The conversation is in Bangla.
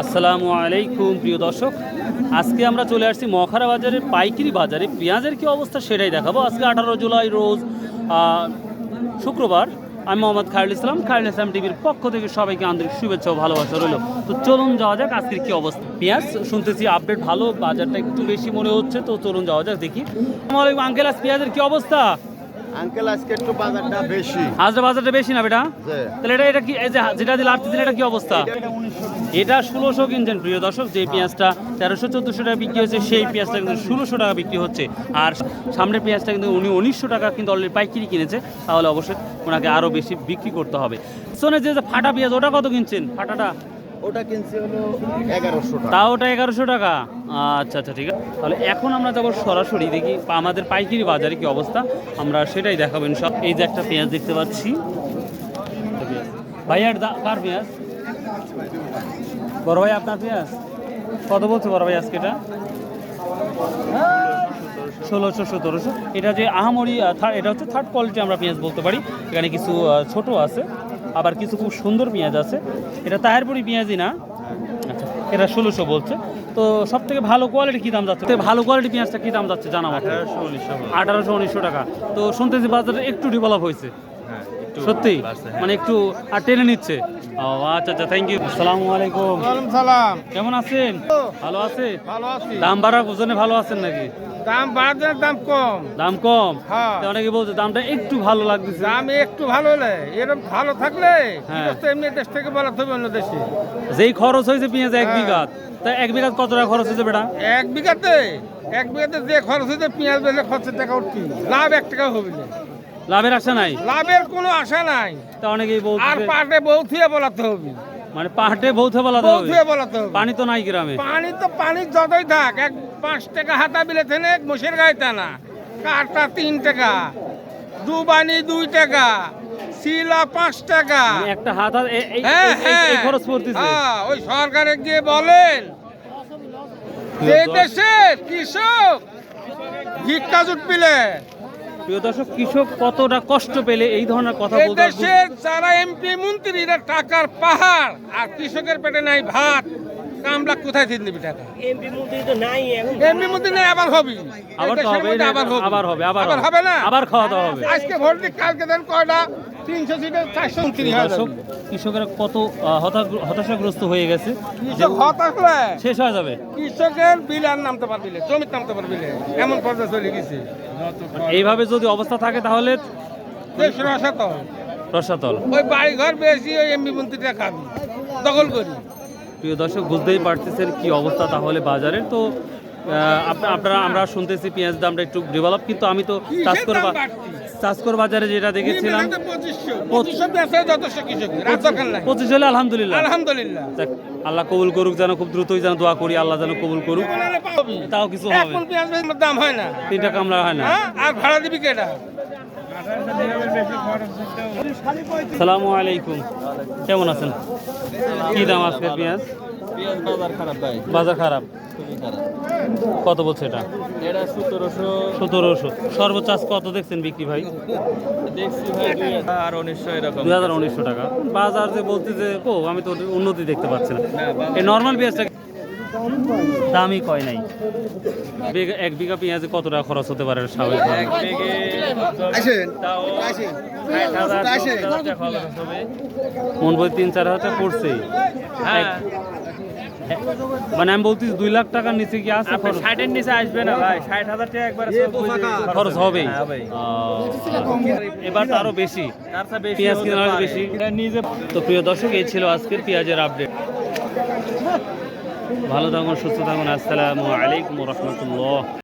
আসসালামু আলাইকুম প্রিয় দর্শক। আজকে আমরা চলে আসছি মখারা বাজারের পাইকারি বাজারে। পেঁয়াজের কি অবস্থা সেটাই দেখাবো। আজকে আঠারো জুলাই রোজ আহ, শুক্রবার। আমি মোহাম্মদ খায়রুল ইসলাম খায়রুল ইসলাম টিভির পক্ষ থেকে সবাইকে আন্তরিক শুভেচ্ছা ও ভালোবাসা রইল। তো চলুন যাওয়া যাক আজকের কি অবস্থা। পেঁয়াজ শুনতেছি আপডেট ভালো বাজারটা একটু বেশি মনে হচ্ছে তো চলুন যাওয়া যাক দেখি। আসসালামু আঙ্কেল আজ পেঁয়াজের কি অবস্থা? আঙ্কেল আজকে একটু বাজারটা বেশি। আজকে বাজারটা বেশি না বেটা? তাহলে এটা এটা কি যেটা দিলে আটত্রিশ এটা কি অবস্থা? এটা ষোলোশো কিনছেন প্রিয় দর্শক। যে পেঁয়াজটা তেরোশো চোদ্দোশো টাকা বিক্রি হচ্ছে সেই পেঁয়াজটা কিন্তু ষোলোশো টাকা বিক্রি হচ্ছে। আর সামনের পেঁয়াজটা কিন্তু উনি উনিশশো টাকা কিন্তু অলরেডি পাইকিরি কিনেছে তাহলে অবশ্যই ওনাকে আরও বেশি বিক্রি করতে হবে। শোনে যে ফাটা পেঁয়াজ ওটা কত কিনছেন? ফাটাটা? ওটা কিনছে হলো এগারোশো তাও ওটা এগারোশো টাকা? আচ্ছা আচ্ছা ঠিক আছে। তাহলে এখন আমরা যাব সরাসরি দেখি আমাদের পাইকারি বাজারে কি অবস্থা। আমরা সেটাই দেখাবেন সব এই যে একটা পেঁয়াজ দেখতে পাচ্ছি। ভাইয়ার দা কার পেঁয়াজ? বড় ভাই আপনার পেঁয়াজ? কত বলছে বড় ভাই আজকে এটা? ষোলোশো সতেরোশো। এটা যে আহামরি এটা হচ্ছে থার্ড কোয়ালিটি আমরা পেঁয়াজ বলতে পারি। এখানে কিছু ছোট আছে আবার কিছু খুব সুন্দর পেঁয়াজ আছে। এটা তাহেরপুরি পেঁয়াজই না? আচ্ছা এটা ষোলোশো বলছে। তো সব থেকে ভালো কোয়ালিটি কী দাম যাচ্ছে? ভালো কোয়ালিটি পেঁয়াজটা কী দাম যাচ্ছে জানা আঠারোশো উনিশশো আঠারোশো উনিশশো টাকা। তো শুনতেছি বাজারে একটু ডেভেলপ হয়েছে। সত্যি? মানে একটু আর টেনে নিচ্ছে। ও আচ্ছা আচ্ছা থ্যাংক ইউ আসসালামু আলাইকুম। সালাম। কেমন আছেন? ভালো আছে ভালো আছি। দাম বাড়ার ওজনে ভালো আছেন নাকি? দাম বাড়ার দাম কম। দাম কম? হ্যাঁ। অনেকে বলছে দামটা একটু ভালো লাগতেছে। দাম একটু ভালো হলে এরকম ভালো থাকলে হ্যাঁ। তো এমনি দেশ থেকে বলা হবে অন্য দেশে। যেই খরচ হয়েছে পেঁয়াজ এক হ্যাঁ। বিঘা তা এক বিঘা কত টাকা খরচ হয়েছে বেটা? এক বিঘাতে? এক বিঘাতে যে খরচ হয়েছে পেঁয়াজ বেলে খরচের টাকা উঠকি লাভ এক টাকা হবে না। লাভের আশা নাই? লাভের কোনো আশা নাই। তা অনেকেই আর পাটে বউ থুয়ে বলাতে হবে। মানে পাহাড়ে বৌথে বলা বউ হবে? থুয়ে বলাতে হবে। পানি তো নাই গ্রামে। পানি তো পানি যতই থাক এক পাঁচ টাকা হাতা বিলে থেনে মোষের গাইতে না কাঠটা তিন টাকা দু বানি দুই টাকা শিলা পাঁচ টাকা। মানে একটা হাত এই- হ্যাঁ হ্যাঁ। খরচ পড়তেছে। হ্যাঁ, ওই সরকারে গিয়ে বলেন এই দেশে কৃষক ভিক্ষা জুট পিলে প্রিয় দর্শক কৃষক কতটা কষ্ট পেলে এই ধরনের কথা বলতে দেশের যারা এমপি মন্ত্রীরা টাকার পাহাড় আর কৃষকের পেটে নাই ভাত কামলা কোথায় দিয়ে দিবি টাকা? এমপি মন্ত্রী তো আবার এখন। এমপি মন্ত্রী নাই আবার হবে। আবার হবে আবার হবে। আবার আবার হবে। না? আবার খাওয়া দাওয়া হবে। আজকে ভোট দিক কালকে দেন কয়টা? তিনশো সিটে চারশো উনত্রিশ দর্শক কৃষকেরা কত হতাশাগ্রস্ত হয়ে গেছে। হতাশ শেষ হয়ে যাবে। কৃষকের বিল আর নামতে পারবি জমির নামতে পারবি এমন পর্যায়ে চলে গেছে। এইভাবে যদি অবস্থা থাকে তাহলে রসাতল। ওই বাড়ি ঘর বেশি ওই এমপি মন্ত্রীটা খাবি দখল করি। প্রিয় দর্শক বুঝতেই পারতেছেন কি অবস্থা তাহলে বাজারের। তো আপনারা আমরা শুনতেছি পেঁয়াজ দামটা একটু ডেভেলপ কিন্তু আমি তো চাষকর দাম চাষকর বাজারে যেটা দেখেছিলাম পঁচিশ হলে আলহামদুলিল্লাহ। আলহামদুলিল্লাহ। আল্লাহ কবুল করুক যেন খুব দ্রুতই যেন দোয়া করি আল্লাহ যেন কবুল করুক। তাও কিছু হবে। দাম হয় না। তিনটা কামলা হয় না। হ্যাঁ? আর ভাড়া দিবি কেটা সালামু আলাইকুম। কেমন আছেন? কি দাম আজকে পেঁয়াজ? বাজার খারাপ ভাই? বাজার খারাপ। খুবই খারাপ। কত বলছে এটা? এটা সতেরোশো। সতেরোশো। সর্বোচ্চ আজ কত দেখছেন বিক্রি ভাই? দেখছি ভাই দুই হাজার। উনিশশো এরকম। দুই হাজার টাকা। বাজার যে বলতে যে ও আমি তো উন্নতি দেখতে পাচ্ছি না। এই নর্মাল পেঁয়াজটা দামই কয় নাই। এক বিঘা পেঁয়াজে কত টাকা খরচ হতে পারে স্বাভাবিক। মন বই তিন চার হাজার টাকা পড়ছে। হ্যাঁ। মানে আমি বলতেছি দুই লাখ টাকার নিচে কি আছে? ষাটের নিচে আসবে না ভাই ষাট হাজার টাকা একবার খরচ হবেই। হ্যাঁ, এবার তো আরও বেশি। তার বেশি পেঁয়াজ কেনার বেশি। নিজে তো প্রিয় দর্শক এই ছিল আজকের পেঁয়াজের আপডেট। ভালো থাকুন সুস্থ থাকুন। আসসালামু আলাইকুম রহমতুল্লাহ।